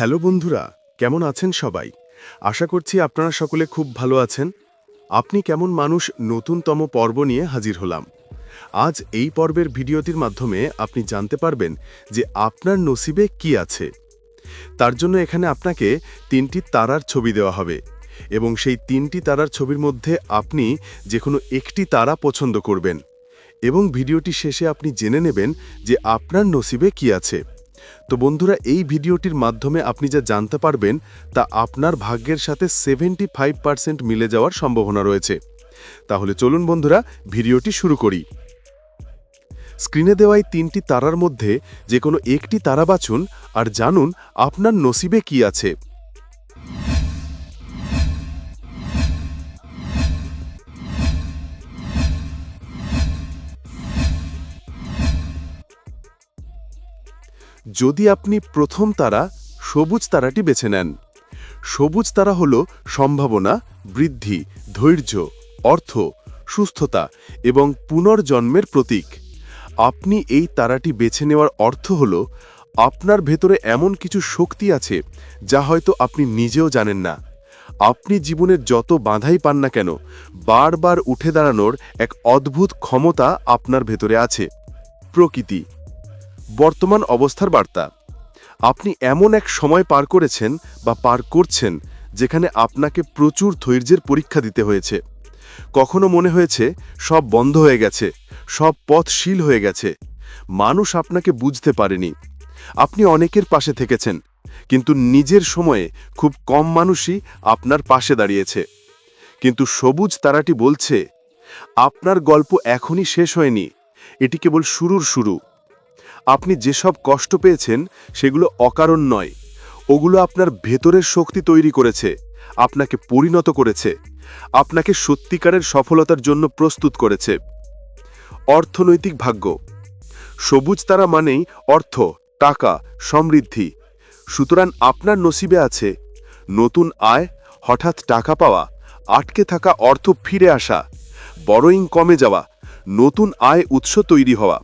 Hello বন্ধুরা, কেমন আছেন সবাই? আশা করছি আপনারা সকলে খুব ভালো আছেন। আপনি কেমন মানুষ নতুনতম পর্ব নিয়ে হাজির হলাম। আজ এই পর্বের ভিডিওটির মাধ্যমে আপনি জানতে পারবেন যে আপনার নসিবে কি আছে। তার জন্য এখানে আপনাকে তিনটি তারার ছবি দেওয়া হবে এবং সেই তিনটি তারার ছবির মধ্যে আপনি যে কোনো একটি তারা পছন্দ করবেন এবং ভিডিওটি শেষে আপনি জেনে নেবেন যে আপনার নসিবে কি আছে। তো বন্ধুরা, এই ভিডিওটির মাধ্যমে আপনি যা জানতে পারবেন তা আপনার ভাগ্যের সাথে সেভেন্টি ফাইভ পার্সেন্ট মিলে যাওয়ার সম্ভাবনা রয়েছে। তাহলে চলুন বন্ধুরা, ভিডিওটি শুরু করি। স্ক্রিনে দেওয়াই তিনটি তারার মধ্যে যে কোনো একটি তারা বাছুন আর জানুন আপনার নসিবে কি আছে। যদি আপনি প্রথম তারা, সবুজ তারাটি বেছে নেন। সবুজ তারা হল সম্ভাবনা, বৃদ্ধি, ধৈর্য, অর্থ, সুস্থতা এবং পুনর্জন্মের প্রতীক। আপনি এই তারাটি বেছে নেওয়ার অর্থ হল, আপনার ভেতরে এমন কিছু শক্তি আছে যা হয়তো আপনি নিজেও জানেন না। আপনি জীবনের যত বাধাই পান না কেন, বারবার উঠে দাঁড়ানোর এক অদ্ভুত ক্ষমতা আপনার ভেতরে আছে। প্রকৃতি বর্তমান অবস্থার বার্তা। আপনি এমন এক সময় পার করেছেন বা পার করছেন যেখানে আপনাকে প্রচুর ধৈর্যের পরীক্ষা দিতে হয়েছে। কখনো মনে হয়েছে, সব বন্ধ হয়ে গেছে, সব পথ শিল হয়ে গেছে। মানুষ আপনাকে বুঝতে পারেনি। আপনি অনেকের পাশে থেকেছেন, কিন্তু নিজের সময়ে খুব কম মানুষই আপনার পাশে দাঁড়িয়েছে। কিন্তু সবুজ তারাটি বলছে, আপনার গল্প এখনই শেষ হয়নি। এটি কেবল শুরুর শুরু। আপনি যেসব কষ্ট পেয়েছেন সেগুলো অকারণ নয়। ওগুলো আপনার ভেতরের শক্তি তৈরি করেছে, আপনাকে পরিণত করেছে, আপনাকে সত্যিকারের সফলতার জন্য প্রস্তুত করেছে। অর্থনৈতিক ভাগ্য। সবুজ তারা মানেই অর্থ, টাকা, সমৃদ্ধি। সুতরাং আপনার নসিবে আছে নতুন আয়, হঠাৎ টাকা পাওয়া, আটকে থাকা অর্থ ফিরে আসা বড়ইং কমে যাওয়া, নতুন আয় উৎস তৈরি হওয়া।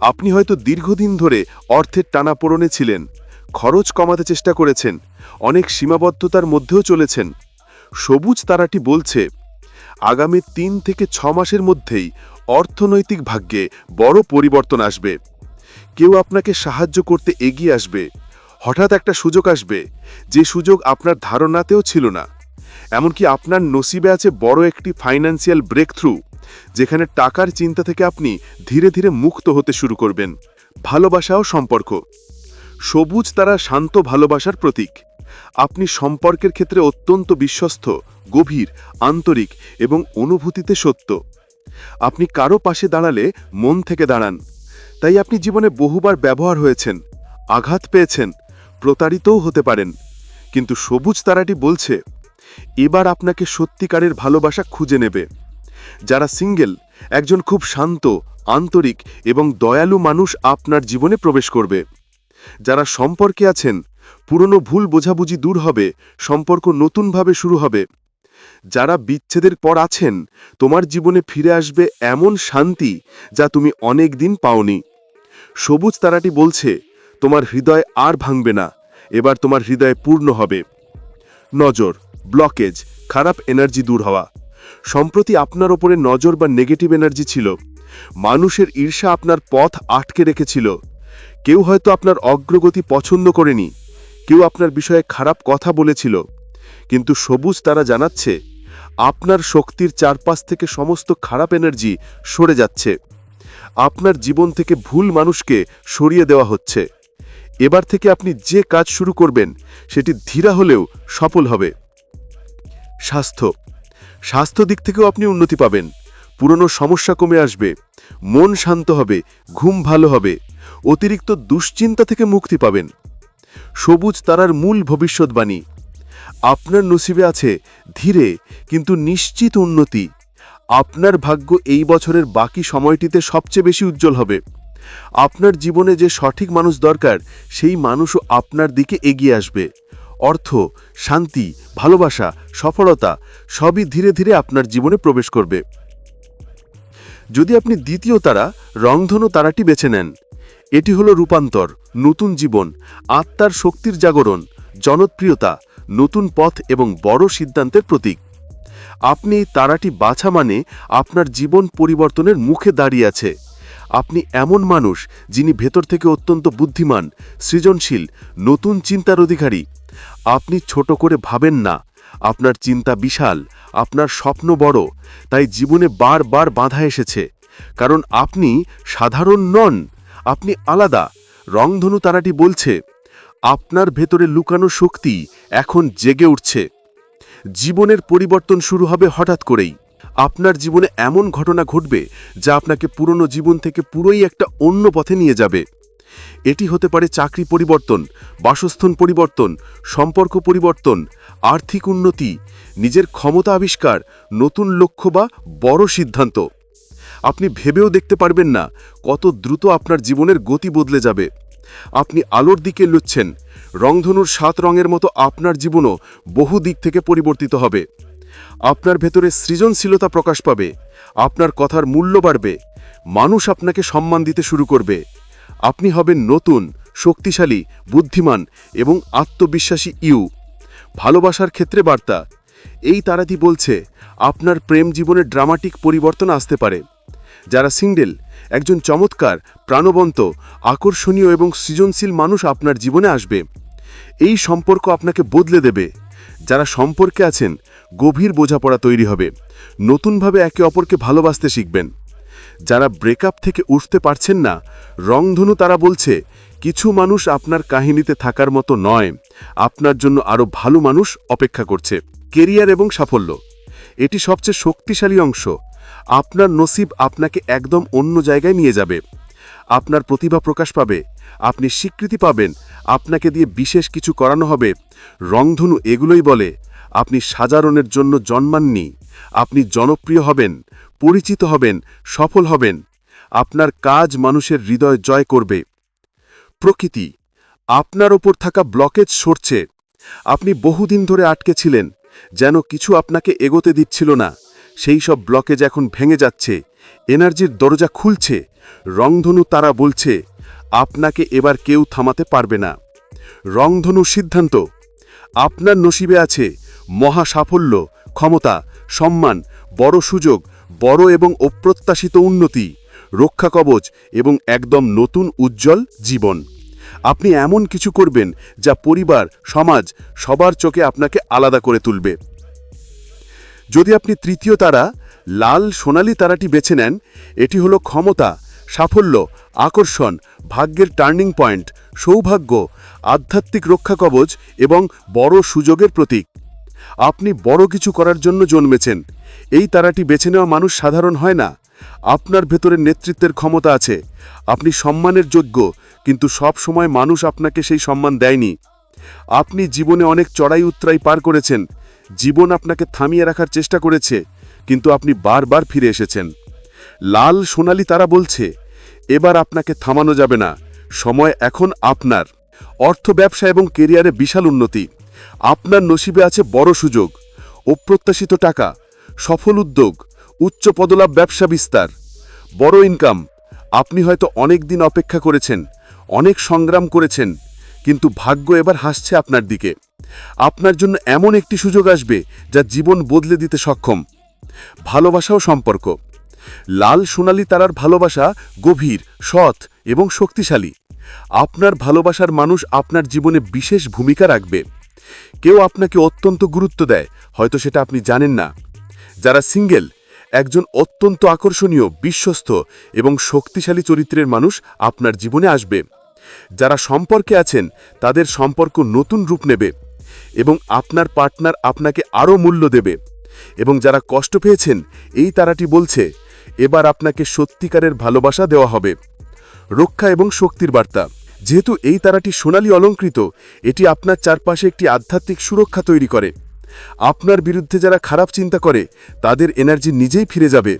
আপনি হয়তো দীর্ঘদিন ধরে অর্থের টানা টানাপোড়নে ছিলেন, খরচ কমাতে চেষ্টা করেছেন, অনেক সীমাবদ্ধতার মধ্যেও চলেছেন। সবুজ তারাটি বলছে, আগামী তিন থেকে ছ মাসের মধ্যেই অর্থনৈতিক ভাগ্যে বড় পরিবর্তন আসবে। কেউ আপনাকে সাহায্য করতে এগিয়ে আসবে। হঠাৎ একটা সুযোগ আসবে, যে সুযোগ আপনার ধারণাতেও ছিল না। এমনকি আপনার নসিবে আছে বড় একটি ফাইন্যান্সিয়াল ব্রেক থ্রু যেখানে টাকার চিন্তা থেকে আপনি ধীরে ধীরে মুক্ত হতে শুরু করবেন। ভালোবাসা ও সম্পর্ক। সবুজ তারা শান্ত ভালোবাসার প্রতীক। আপনি সম্পর্কের ক্ষেত্রে অত্যন্ত বিশ্বস্ত, গভীর, আন্তরিক এবং অনুভূতিতে সত্য। আপনি কারও পাশে দাঁড়ালে মন থেকে দাঁড়ান। তাই আপনি জীবনে বহুবার ব্যবহার হয়েছেন, আঘাত পেয়েছেন, প্রতারিতও হতে পারেন। কিন্তু সবুজ তারাটি বলছে, এবার আপনাকে সত্যিকারের ভালোবাসা খুঁজে নেবে। যারা সিঙ্গেল, একজন খুব শান্ত, আন্তরিক এবং দয়ালু মানুষ আপনার জীবনে প্রবেশ করবে। যারা সম্পর্কে আছেন, পুরনো ভুল বোঝাবুঝি দূর হবে, সম্পর্ক নতুনভাবে শুরু হবে। যারা বিচ্ছেদের পর আছেন, তোমার জীবনে ফিরে আসবে এমন শান্তি যা তুমি অনেক দিন পাওনি। সবুজ তারাটি বলছে, তোমার হৃদয় আর ভাঙবে না, এবার তোমার হৃদয় পূর্ণ হবে। নজর ব্লকেজ খারাপ এনার্জি দূর হওয়া। সম্প্রতি আপনার ওপরে নজর বা নেগেটিভ এনার্জি ছিল। মানুষের ঈর্ষা আপনার পথ আটকে রেখেছিল। কেউ হয়তো আপনার অগ্রগতি পছন্দ করেনি। কেউ আপনার বিষয়ে খারাপ কথা বলেছিল। কিন্তু সবুজ তারা জানাচ্ছে, আপনার শক্তির চারপাশ থেকে সমস্ত খারাপ এনার্জি সরে যাচ্ছে। আপনার জীবন থেকে ভুল মানুষকে সরিয়ে দেওয়া হচ্ছে। এবার থেকে আপনি যে কাজ শুরু করবেন, সেটি ধীরা হলেও সফল হবে। স্বাস্থ্য। স্বাস্থ্য দিক থেকেও আপনি উন্নতি পাবেন। পুরনো সমস্যা কমে আসবে, মন শান্ত হবে, ঘুম ভালো হবে, অতিরিক্ত দুশ্চিন্তা থেকে মুক্তি পাবেন। সবুজ তারার মূল ভবিষ্যৎবাণী। আপনার নসিবে আছে ধীরে কিন্তু নিশ্চিত উন্নতি। আপনার ভাগ্য এই বছরের বাকি সময়টিতে সবচেয়ে বেশি উজ্জ্বল হবে। আপনার জীবনে যে সঠিক মানুষ দরকার, সেই মানুষও আপনার দিকে এগিয়ে আসবে। অর্থ, শান্তি, ভালোবাসা, সফলতা সবই ধীরে ধীরে আপনার জীবনে প্রবেশ করবে। যদি আপনি দ্বিতীয় তারা, রংধনু তারাটি বেছে নেন, এটি হলো রূপান্তর, নতুন জীবন, আত্মার শক্তির জাগরণ, জনপ্রিয়তা, নতুন পথ এবং বড় সিদ্ধান্তের প্রতীক। আপনি তারাটি বাছা মানে আপনার জীবন পরিবর্তনের মুখে দাঁড়িয়ে আছে। আপনি এমন মানুষ যিনি ভেতর থেকে অত্যন্ত বুদ্ধিমান, সৃজনশীল, নতুন চিন্তার অধিকারী। আপনি ছোট করে ভাবেন না। আপনার চিন্তা বিশাল, আপনার স্বপ্ন বড়, তাই জীবনে বারবার বাধা এসেছে। কারণ আপনি সাধারণ নন, আপনি আলাদা। রংধনু তারাটি বলছে, আপনার ভেতরে লুকানো শক্তি এখন জেগে উঠছে। জীবনের পরিবর্তন শুরু হবে হঠাৎ করেই। আপনার জীবনে এমন ঘটনা ঘটবে যা আপনাকে পুরনো জীবন থেকে পুরোই একটা অন্য পথে নিয়ে যাবে। এটি হতে পারে চাকরি পরিবর্তন, বাসস্থান পরিবর্তন, সম্পর্ক পরিবর্তন, আর্থিক উন্নতি, নিজের ক্ষমতা আবিষ্কার, নতুন লক্ষ্য বা বড় সিদ্ধান্ত। আপনি ভেবেও দেখতে পারবেন না কত দ্রুত আপনার জীবনের গতি বদলে যাবে। আপনি আলোর দিকে লুচ্ছেন, রংধনুর সাত রঙের মতো আপনার জীবনও বহু দিক থেকে পরিবর্তিত হবে। আপনার ভেতরে সৃজনশীলতা প্রকাশ পাবে, আপনার কথার মূল্য বাড়বে, মানুষ আপনাকে সম্মান দিতে শুরু করবে। আপনি হবেন নতুন, শক্তিশালী, বুদ্ধিমান এবং আত্মবিশ্বাসী ইউ। ভালোবাসার ক্ষেত্রে বার্তা। এই তারাদি বলছে, আপনার প্রেম জীবনে ড্রামাটিক পরিবর্তন আসতে পারে। যারা সিঙ্গেল, একজন চমৎকার, প্রাণবন্ত, আকর্ষণীয় এবং সৃজনশীল মানুষ আপনার জীবনে আসবে। এই সম্পর্ক আপনাকে বদলে দেবে। যারা সম্পর্কে আছেন, গভীর বোঝাপড়া তৈরি হবে। নতুনভাবে একে অপরকে ভালোবাসতে শিখবেন। যারা ব্রেকআপ থেকে উঠতে পারছেন না, রংধনু তারা বলছে, কিছু মানুষ আপনার কাহিনীতে থাকার মতো নয়। আপনার জন্য আরও ভালো মানুষ অপেক্ষা করছে। কেরিয়ার এবং সাফল্য। এটি সবচেয়ে শক্তিশালী অংশ। আপনার নসিব আপনাকে একদম অন্য জায়গায় নিয়ে যাবে। আপনার প্রতিভা প্রকাশ পাবে, আপনি স্বীকৃতি পাবেন, আপনাকে দিয়ে বিশেষ কিছু করানো হবে। রংধনু এগুলোই বলে, আপনি সাজারণের জন্য জন্মাননি, আপনি জনপ্রিয় হবেন, পরিচিত হবেন, সফল হবেন, আপনার কাজ মানুষের হৃদয় জয় করবে। প্রকৃতি, আপনার ওপর থাকা ব্লকেজ সরছে, আপনি বহুদিন ধরে আটকে ছিলেন, যেন কিছু আপনাকে এগোতে দিচ্ছিল না, সেই সব ব্লকেজ এখন ভেঙে যাচ্ছে এনার্জির দরজা খুলছে। রংধনু তারা বলছে, আপনাকে এবার কেউ থামাতে পারবে না। রংধনু সিদ্ধান্ত, আপনার নসিবে আছে মহা সাফল্য, ক্ষমতা, সম্মান, বড় সুযোগ, বড় এবং অপ্রত্যাশিত উন্নতি, রক্ষা কবচ এবং একদম নতুন উজ্জ্বল জীবন। আপনি এমন কিছু করবেন যা পরিবার, সমাজ, সবার চোখে আপনাকে আলাদা করে তুলবে। যদি আপনি তৃতীয় তারা লাল সোনালি তারাটি বেছে নেন, এটি হলো ক্ষমতা, সাফল্য, আকর্ষণ, ভাগ্যের টার্নিং পয়েন্ট, সৌভাগ্য, আধ্যাত্মিক রক্ষা কবচ এবং বড় সুযোগের প্রতীক। আপনি বড় কিছু করার জন্য জন্মেছেন। এই তারাটি বেছে নেওয়া মানুষ সাধারণ হয় না। আপনার ভেতরে নেতৃত্বের ক্ষমতা আছে। আপনি সম্মানের যোগ্য, কিন্তু সব সময় মানুষ আপনাকে সেই সম্মান দেয়নি। আপনি জীবনে অনেক চড়াই উত্তরাই পার করেছেন। জীবন আপনাকে থামিয়ে রাখার চেষ্টা করেছে। কিন্তু আপনি বারবার ফিরে এসেছেন। লাল সোনালি তারা বলছে, এবার আপনাকে থামানো যাবে না। সময় এখন আপনার। অর্থ ব্যবসা এবং কেরিয়ারে বিশাল উন্নতি। আপনার নসিবে আছে বড় সুযোগ, অপ্রত্যাশিত টাকা, সফল উদ্যোগ, উচ্চ পদলাভ ব্যবসা বিস্তার। বড় ইনকাম। আপনি হয়তো অনেক দিন অপেক্ষা করেছেন, অনেক সংগ্রাম করেছেন, কিন্তু ভাগ্য এবার হাসছে আপনার দিকে। আপনার জন্য এমন একটি সুযোগ আসবে যা জীবন বদলে দিতে সক্ষম। ভালোবাসা ও সম্পর্ক। লাল সোনালি তারার ভালোবাসা গভীর, সৎ এবং শক্তিশালী। আপনার ভালোবাসার মানুষ আপনার জীবনে বিশেষ ভূমিকা রাখবে। কেউ আপনাকে অত্যন্ত গুরুত্ব দেয়, হয়তো সেটা আপনি জানেন না। যারা সিঙ্গেল, একজন অত্যন্ত আকর্ষণীয়, বিশ্বস্ত এবং শক্তিশালী চরিত্রের মানুষ আপনার জীবনে আসবে। যারা সম্পর্কে আছেন, তাদের সম্পর্ক নতুন রূপ নেবে এবং আপনার পার্টনার আপনাকে আরও মূল্য দেবে। এবং যারা কষ্ট পেয়েছেন, এই তারাটি বলছে, এবার আপনাকে সত্যিকারের ভালোবাসা দেওয়া হবে। রক্ষা এবং শক্তির বার্তা। যেহেতু এই তারাটি সোনালী অলঙ্কৃত, এটি আপনার চারপাশে একটি আধ্যাত্মিক সুরক্ষা তৈরি করে। আপনার বিরুদ্ধে যারা খারাপ চিন্তা করে, তাদের এনার্জি নিজেই ফিরে যাবে।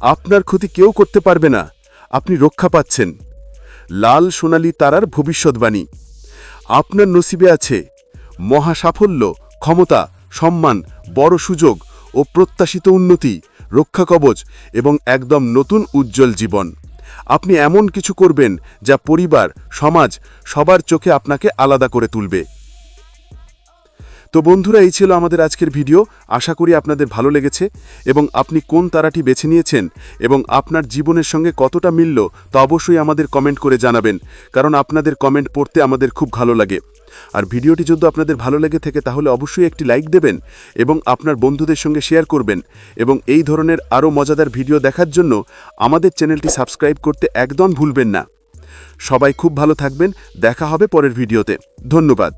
আপনার ক্ষতি কেউ করতে পারবে না। আপনি রক্ষা পাচ্ছেন। লাল সোনালি তারার ভবিষ্যৎবাণী। আপনার নসিবে আছে মহা সাফল্য ক্ষমতা, সম্মান, বড় সুযোগ ও প্রত্যাশিত উন্নতি, রক্ষা কবচ এবং একদম নতুন উজ্জ্বল জীবন। আপনি এমন কিছু করবেন যা পরিবার, সমাজ, সবার চোখে আপনাকে আলাদা করে তুলবে। তো বন্ধুরা, এই ছিল আমাদের আজকের ভিডিও। আশা করি আপনাদের ভালো লেগেছে এবং আপনি কোন তারাটি বেছে নিয়েছেন এবং আপনার জীবনের সঙ্গে কতটা মিলল তা অবশ্যই আমাদের কমেন্ট করে জানাবেন, কারণ আপনাদের কমেন্ট পড়তে আমাদের খুব ভালো লাগে। আর ভিডিওটি যদি আপনাদের ভালো লেগে থাকে, তাহলে অবশ্যই একটি লাইক দেবেন এবং আপনার বন্ধুদের সঙ্গে শেয়ার করবেন এবং এই ধরনের আরও মজাদার ভিডিও দেখার জন্য আমাদের চ্যানেলটি সাবস্ক্রাইব করতে একদম ভুলবেন না। সবাই খুব ভালো থাকবেন, দেখা হবে পরের ভিডিওতে। ধন্যবাদ।